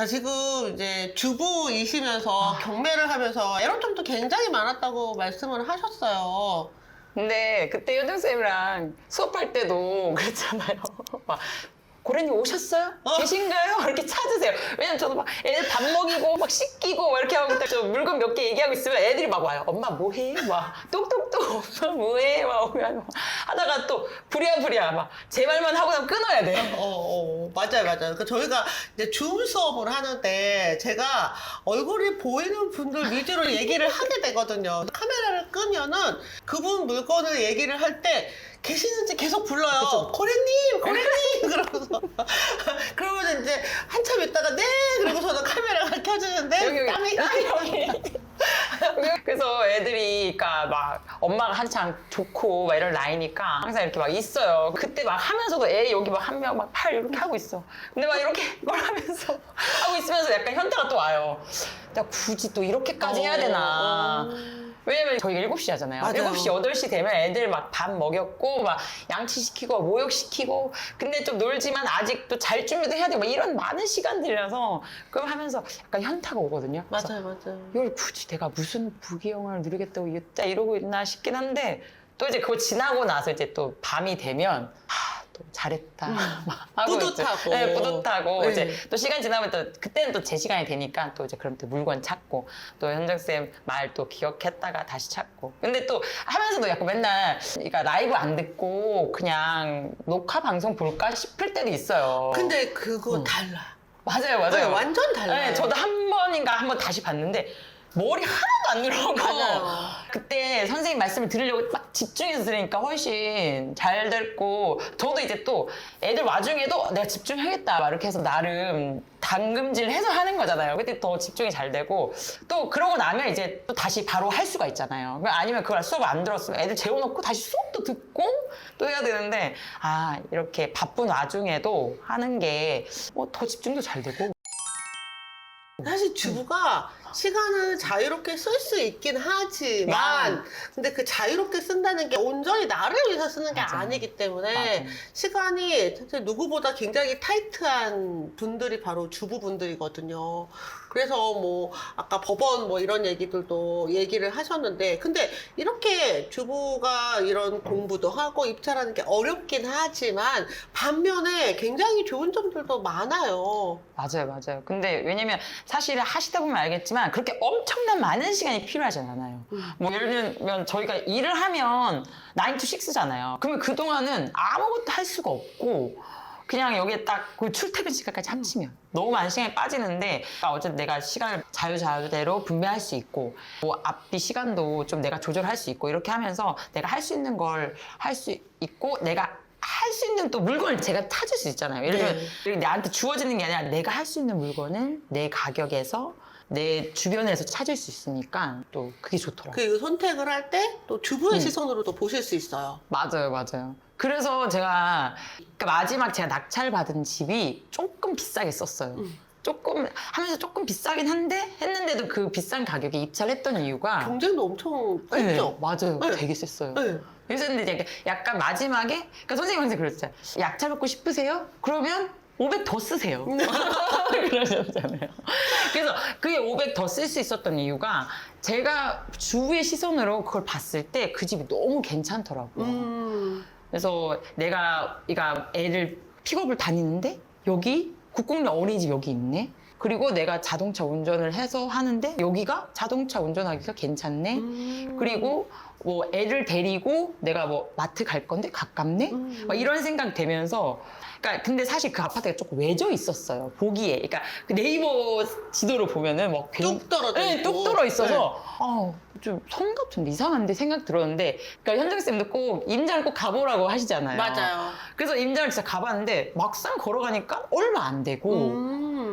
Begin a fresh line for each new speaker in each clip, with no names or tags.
아, 지금 이제 주부이시면서
아.
경매를 하면서 애로점도 굉장히 많았다고 말씀을 하셨어요.
근데 그때 여정쌤이랑 수업할 때도 그랬잖아요. 막 고래님 오셨어요? 계신가요? 이렇게 찾으세요. 왜냐면 저도 막 애들 밥 먹이고 막 씻기고 막 이렇게 하고 딱저 물건 몇 개 얘기하고 있으면 애들이 막 와요. 엄마 뭐해? 막 똑똑똑 엄마 뭐해? 막 오면 하다가 또 부랴부랴 막 제 말만 하고 나면 끊어야 돼.
어, 어, 맞아요, 맞아요. 그러니까 저희가 이제 줌 수업을 하는데 제가 얼굴이 보이는 분들 위주로 얘기를 하게 되거든요. 카메라를 끄면은 그분 물건을 얘기를 할 때 계시는지 계속 불러요. 고래님, 고래님! 그러면서. 그러면 이제 한참 있다가 네! 그리고 저는 카메라가 켜지는데
여기 여기
땀이
아, 여기 그래서 애들이 그러니까 막 엄마가 한창 좋고 막 이런 나이니까 항상 이렇게 막 있어요. 그때 막 하면서도 애 여기 막 한 명 막 팔 이렇게 하고 있어. 근데 막 이렇게 뭘 하면서 하고 있으면서 약간 현타가 또 와요. 나 굳이 또 이렇게까지 해야 되나 왜냐면 저희가 7시 하잖아요.
맞아요.
7시, 8시 되면 애들 막 밥 먹였고, 막 양치시키고, 모욕시키고, 근데 좀 놀지만 아직도 잘 준비도 해야 되고, 막 이런 많은 시간들이라서, 그걸 하면서 약간 현타가 오거든요. 그래서
맞아요, 맞아요.
이걸 굳이 내가 무슨 부귀영화를 누리겠다고 이따 이러고 있나 싶긴 한데, 또 이제 그거 지나고 나서 이제 또 밤이 되면, 하, 또 잘했다. 막
음. 뿌듯하고.
네, 뿌듯하고.
네.
이제 또 시간 지나면 또, 그때는 또 제 시간이 되니까 또 이제 그럼 또 물건 찾고, 또 현정쌤 말 또 기억했다가 다시 찾고. 근데 또 하면서도 약간 맨날, 그러니까 라이브 안 듣고 그냥 녹화 방송 볼까 싶을 때도 있어요.
근데 그거
음.
달라.
맞아요, 맞아요.
네, 완전 달라요.
네, 저도 한 번인가 한 번 다시 봤는데 머리 하나도 안 늘어가고
맞아요.
그때 선생님 말씀을 들으려고 막 집중해서 들으니까 훨씬 잘 됐고 저도 이제 또 애들 와중에도 내가 집중하겠다 막 이렇게 해서 나름 당금질 해서 하는 거잖아요. 그때 더 집중이 잘 되고 또 그러고 나면 이제 또 다시 바로 할 수가 있잖아요. 아니면 그걸 수업 안 들었으면 애들 재워놓고 다시 수업도 듣고 또 해야 되는데 아 이렇게 바쁜 와중에도 하는 게 뭐 더 집중도 잘 되고
사실 주부가 시간을 자유롭게 쓸 수 있긴 하지만 근데 그 자유롭게 쓴다는 게 온전히 나를 위해서 쓰는 게
맞아.
아니기 때문에
맞아.
시간이 사실 누구보다 굉장히 타이트한 분들이 바로 주부분들이거든요. 그래서 뭐 아까 법원 뭐 이런 얘기들도 얘기를 하셨는데 근데 이렇게 주부가 이런 공부도 하고 입찰하는 게 어렵긴 하지만 반면에 굉장히 좋은 점들도 많아요.
맞아요, 맞아요. 근데 왜냐면 사실 하시다 보면 알겠지만 그렇게 엄청난 많은 시간이 필요하지 않아요. 뭐 예를 들면 저희가 일을 하면 9 to 6잖아요. 그러면 그동안은 아무것도 할 수가 없고 그냥 여기에 딱 그 출퇴근 시간까지 합치면 너무 많은 시간이 빠지는데 그러니까 어쨌든 내가 시간을 자유자유대로 분배할 수 있고 뭐 앞뒤 시간도 좀 내가 조절할 수 있고 이렇게 하면서 내가 할 수 있는 걸 할 수 있고 내가 할 수 있는 또 물건을 제가 찾을 수 있잖아요. 예를 들면
네.
나한테 주어지는 게 아니라 내가 할 수 있는 물건을 내 가격에서 내 주변에서 찾을 수 있으니까 또 그게 좋더라고요.
그 선택을 할 때 또 주부의
음.
시선으로도 보실 수 있어요.
맞아요, 맞아요. 그래서 제가 그러니까 마지막 제가 낙찰 받은 집이 조금 비싸게 썼어요.
음.
조금 하면서 조금 비싸긴 한데 했는데도 그 비싼 가격에 입찰 했던 이유가
경쟁도 엄청
네,
크죠.
맞아요.
네.
되게 셌어요.
네.
그래서 근데 이제 약간 마지막에 그러니까 선생님 항상 그랬어요. 약찰 받고 싶으세요? 그러면 500 더 쓰세요. 그러셨잖아요. 그래서 그게 500 더 쓸 수 있었던 이유가 제가 주위의 시선으로 그걸 봤을 때 그 집이 너무 괜찮더라고요.
음.
그래서 내가 애를 픽업을 다니는데 여기 국공립 어린이집 여기 있네. 그리고 내가 자동차 운전을 해서 하는데 여기가 자동차 운전하기가 괜찮네.
음.
그리고 뭐 애를 데리고 내가 뭐 마트 갈 건데 가깝네?
음.
막 이런 생각 되면서 그러니까 근데 사실 그 아파트가 조금 외져 있었어요. 보기에. 그러니까 그 네이버 지도로 보면은 뭐 괜-
뚝 떨어져
네. 뚝 떨어 있어서 아, 좀성 같은데 이상한데 생각 들었는데 그러니까 현정 쌤도 꼭 임장을 꼭 가보라고 하시잖아요.
맞아요.
그래서 임장을 진짜 가봤는데 막상 걸어가니까 얼마 안 되고
음.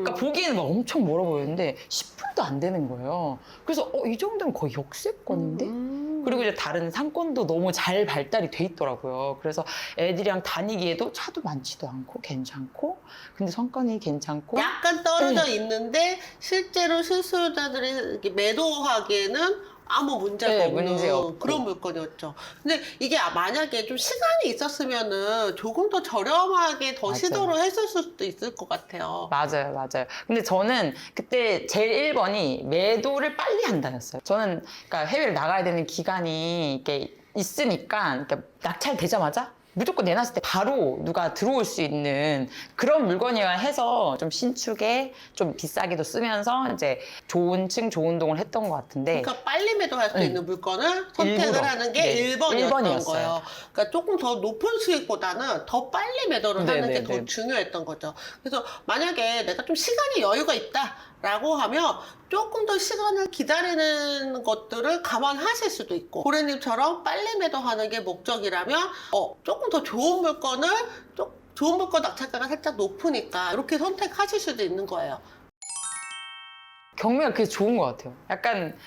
그러니까 보기에는 막 엄청 멀어 보이는데 10분도 안 되는 거예요. 그래서 어, 이 정도면 거의 역세권인데?
음.
그리고 이제 다른 상권도 너무 잘 발달이 돼 있더라고요. 그래서 애들이랑 다니기에도 차도 많지도 않고 괜찮고, 근데 성건이 괜찮고.
약간 떨어져
네.
있는데 실제로 실수요자들이 이렇게 매도하기에는 아무 문제가
네,
없는
문제 없고.
그런 물건이었죠. 근데 이게 만약에 좀 시간이 있었으면은 조금 더 저렴하게 더
맞아요.
시도를 했을 수도 있을 것 같아요.
맞아요, 맞아요. 근데 저는 그때 제일 1번이 매도를 빨리 한다였어요. 저는 그러니까 해외를 나가야 되는 기간이 이렇게 있으니까 그러니까 낙찰되자마자 무조건 내놨을 때 바로 누가 들어올 수 있는 그런 물건이어야 해서 좀 신축에 좀 비싸게도 쓰면서 이제 좋은 층 좋은 동을 했던 것 같은데
그러니까 빨리 매도할 수
네.
있는 물건을 선택을
일부러.
하는 게
네,
1번이었던
일번이었어요.
거예요. 그러니까 조금 더 높은 수익보다는 더 빨리 매도를
네,
하는
네,
게 더
네.
중요했던 거죠. 그래서 만약에 내가 좀 시간이 여유가 있다 라고 하면 조금 더 시간을 기다리는 것들을 감안하실 수도 있고 고래님처럼 빨리 매도하는 게 목적이라면 어, 조금 더 좋은 물건을 좀 좋은 물건 낙찰가가 살짝 높으니까 이렇게 선택하실 수도 있는 거예요.
경매가 그게 좋은 것 같아요. 약간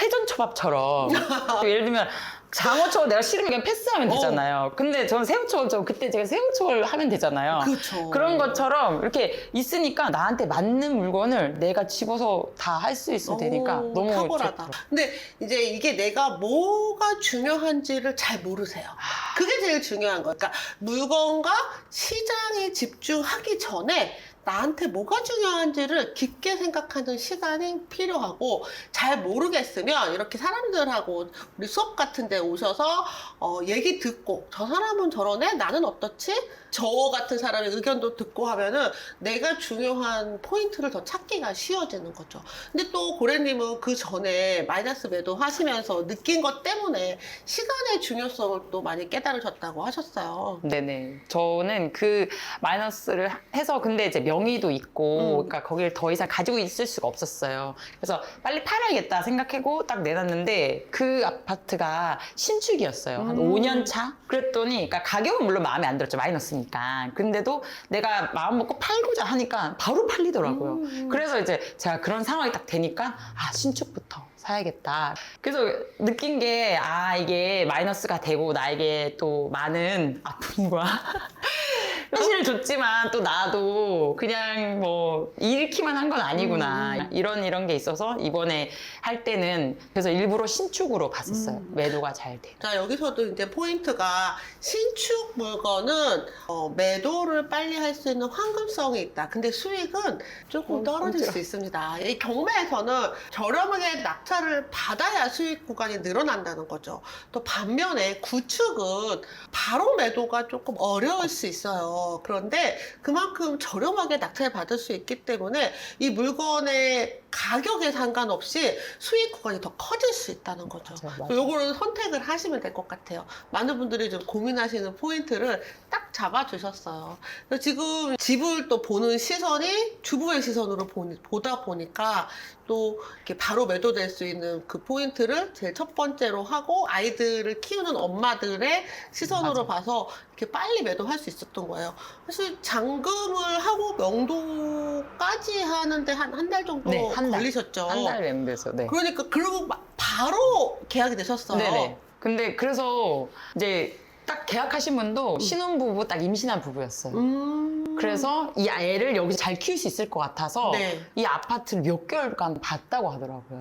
회전초밥처럼 예를 들면 장어초밥 내가 싫으면 그냥 패스하면
어.
되잖아요. 근데 저는 새우초밥 좀 그때 제가 새우초밥을 하면 되잖아요.
그렇죠.
그런 것처럼 이렇게 있으니까 나한테 맞는 물건을 내가 집어서 다 할 수 있으면 되니까
오,
너무
탁월하다.
좋더라고요.
근데 이제 이게 내가 뭐가 중요한지를 잘 모르세요. 그게 제일 중요한 거예요. 그러니까 물건과 시장에 집중하기 전에 나한테 뭐가 중요한지를 깊게 생각하는 시간이 필요하고 잘 모르겠으면 이렇게 사람들하고 우리 수업 같은 데 오셔서 어, 얘기 듣고 저 사람은 저러네 나는 어떻지? 저 같은 사람의 의견도 듣고 하면은 내가 중요한 포인트를 더 찾기가 쉬워지는 거죠. 근데 또 고래님은 그 전에 마이너스 매도 하시면서 느낀 것 때문에 시간의 중요성을 또 많이 깨달으셨다고 하셨어요.
네네. 저는 그 마이너스를 해서 근데 이제 명의도 있고,
음.
그러니까 거기를 더 이상 가지고 있을 수가 없었어요. 그래서 빨리 팔아야겠다 생각하고 딱 내놨는데 그 아파트가 신축이었어요. 한
음.
5년 차? 그랬더니, 그러니까 가격은 물론 마음에 안 들었죠. 마이너스니까. 근데도 내가 마음 먹고 팔고자 하니까 바로 팔리더라고요.
음.
그래서 이제 제가 그런 상황이 딱 되니까 아 신축부터 사야겠다. 그래서 느낀 게 아 이게 마이너스가 되고 나에게 또 많은 아픔과 현실을 줬지만 또 나도 그냥 뭐 잃기만 한 건 아니구나
음.
이런 이런 게 있어서 이번에 할 때는 그래서 일부러 신축으로 봤었어요
음.
매도가 잘 돼.
자, 여기서도 이제 포인트가 신축 물건은 어, 매도를 빨리 할 수 있는 황금성이 있다. 근데 수익은 조금
어,
떨어질. 수 있습니다. 이 경매에서는 저렴하게 낙찰을 받아야 수익 구간이 늘어난다는 거죠. 또 반면에 구축은 바로 매도가 조금 어려울 수 있어요. 그런데 그만큼 저렴하게 낙찰 받을 수 있기 때문에 이 물건의 가격에 상관없이 수익 구간이 더 커질 수 있다는 거죠. 요거는 선택을 하시면 될 것 같아요. 많은 분들이 좀 고민하시는 포인트를 딱 잡아주셨어요. 지금 집을 또 보는 시선이 주부의 시선으로 보니- 보다 보니까 또 이렇게 바로 매도될 수 있는 그 포인트를 제일 첫 번째로 하고 아이들을 키우는 엄마들의 시선으로
맞아요.
봐서 이렇게 빨리 매도할 수 있었던 거예요. 사실 잔금을 하고 명도까지 하는데 한 한 달 정도
네, 한 달.
걸리셨죠.
한 달 멤버에서 네.
그러니까 그리고 막 바로 계약이 되셨어요.
네네. 근데 그래서 이제 딱 계약하신 분도 신혼부부 딱 임신한 부부였어요.
음.
그래서 이 애를 여기서 잘 키울 수 있을 것 같아서
네.
이 아파트를 몇 개월간 봤다고 하더라고요.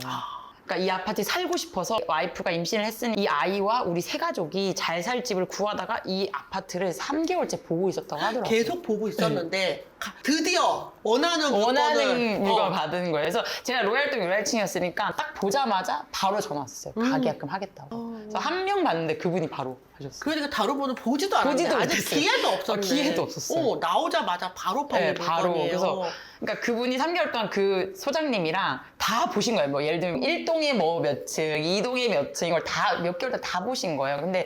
그러니까 이 아파트에 살고 싶어서 와이프가 임신을 했으니 이 아이와 우리 세 가족이 잘 살 집을 구하다가 이 아파트를 3개월째 보고 있었다고 하더라고요.
계속 보고 있었는데 가- 드디어 원하는 물건을
원하는 물건
어,
받은 거예요. 그래서 제가 로얄동 로얄층이었으니까 딱 보자마자 바로 전화 왔어요.
음.
가계약금 하겠다고.
어.
그래서 한 명 봤는데 그분이 바로 하셨어요.
그러니까 분은 보지도 않았는데
보지도
아직
못했어요.
기회도 없었네.
어, 기회도 없었어요.
어, 나오자마자 바로 팔린
네, 바로.
물건이에요.
그래서 그러니까 그분이 3개월 동안 그 소장님이랑 다 보신 거예요. 뭐 예를 들면 1동에 뭐 몇 층, 2동에 몇 층, 이걸 다 몇 개월 동안 다 보신 거예요. 근데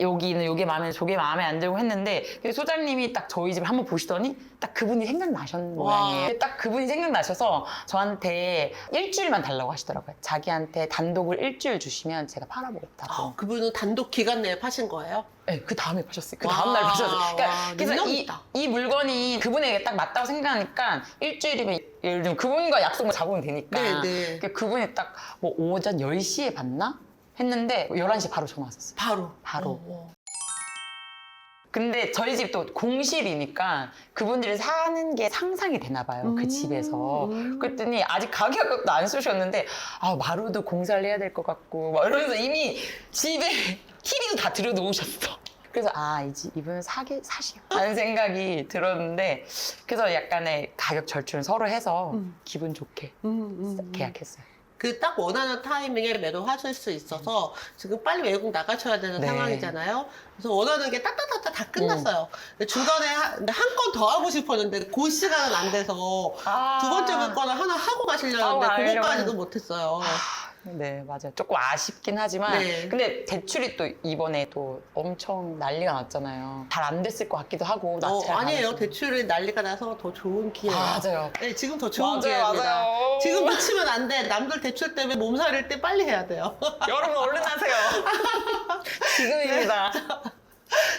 여기는 요게 마음에 저게 마음에 안 들고 했는데 그 소장님이 딱 저희 집을 한번 보시더니 딱 그분이 생각나셨는
와.
모양이에요. 딱 그분이 생각나셔서 저한테 일주일만 달라고 하시더라고요. 자기한테 단독을 일주일 주시면 제가 팔아보겠다고.
아, 그분은 단독 기간 내에 파신 거예요?
네, 그 다음에 파셨어요. 그
와,
다음날 파셨어요. 그러니까
와,
그래서 이,
있다.
이 물건이 그분에게 딱 맞다고 생각하니까 일주일이면 예를 들면 그분과 약속을 잡으면 되니까
네, 네.
그러니까 그분이 딱 뭐 오전 10시에 봤나? 했는데 11시에 바로 전화 왔었어요.
바로.
바로.
어, 어.
근데 저희 집도 공실이니까 그분들이 사는 게 상상이 되나 봐요. 그
음,
집에서.
음.
그랬더니 아직 가격도 안 쓰셨는데 아 마루도 공사를 해야 될 것 같고 막 이러면서 이미 집에 TV도 다 들여놓으셨어. 그래서 아, 이 집, 이분은 사기, 사시라는 생각이 들었는데, 그래서 약간의 가격 절충을 서로 해서
음.
기분 좋게
음, 음.
계약했어요.
그 딱 원하는 타이밍에 매도하실 수 있어서 지금 빨리 외국 나가셔야 되는
네.
상황이잖아요. 그래서 원하는 게 따따따따 다 끝났어요. 근데 중간에 한 건 더 하고 싶었는데 그 시간은 안 돼서 두 번째 물건을 하나 하고 가시려는데
아,
그것까지도 못했어요.
네, 맞아요. 조금 아쉽긴 하지만,
네.
근데 대출이 또 이번에 또 엄청 난리가 났잖아요. 잘 안 됐을 것 같기도 하고,
어, 아니에요. 대출이 난리가 나서 더 좋은 기회예요.
맞아요.
네, 지금 더 좋은
맞아요,
기회입니다.
맞아요.
지금 놓치면 안 돼. 남들 대출 때문에 몸살일 때 빨리 해야 돼요.
여러분 얼른 하세요. 지금입니다.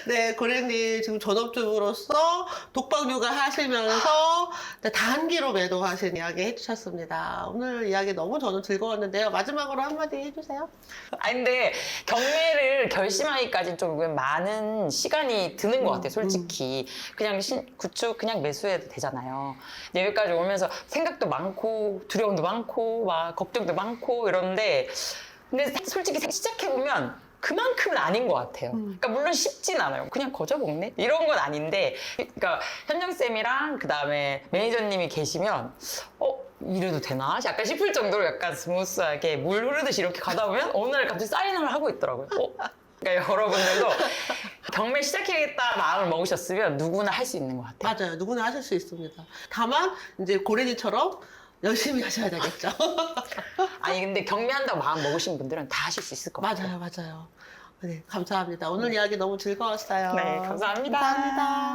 네, 고객님 지금 전업주부로서 독박 육아 하시면서 네, 단기로 매도하신 이야기 해주셨습니다. 오늘 이야기 너무 저는 즐거웠는데요. 마지막으로 한마디 해주세요.
아니 근데 경매를 결심하기까지 좀 많은 시간이 드는 것 같아요 솔직히 그냥 신, 구축 그냥 매수해도 되잖아요 근데 여기까지 오면서 생각도 많고 두려움도 많고 막 걱정도 많고 이런데 근데 솔직히 시작해 보면 그만큼은 아닌 것 같아요.
음.
그러니까 물론 쉽진 않아요. 그냥 거저 먹네? 이런 건 아닌데, 그러니까 현정쌤이랑 그 다음에 매니저님이 계시면, 어? 이래도 되나? 약간 싶을 정도로 약간 스무스하게 물 흐르듯이 이렇게 가다 보면 어느 날 갑자기 사인을 하고 있더라고요. 어? 그러니까 여러분들도 경매 시작해야겠다 마음을 먹으셨으면 누구나 할 수 있는 것 같아요.
맞아요. 누구나 하실 수 있습니다. 다만 이제 고래니처럼 열심히 하셔야 되겠죠.
아니 근데 경매한다고 마음 먹으신 분들은 다 하실 수 있을 것 같아요.
맞아요, 맞아요. 네, 감사합니다. 오늘 이야기 너무 즐거웠어요.
네, 감사합니다.
감사합니다.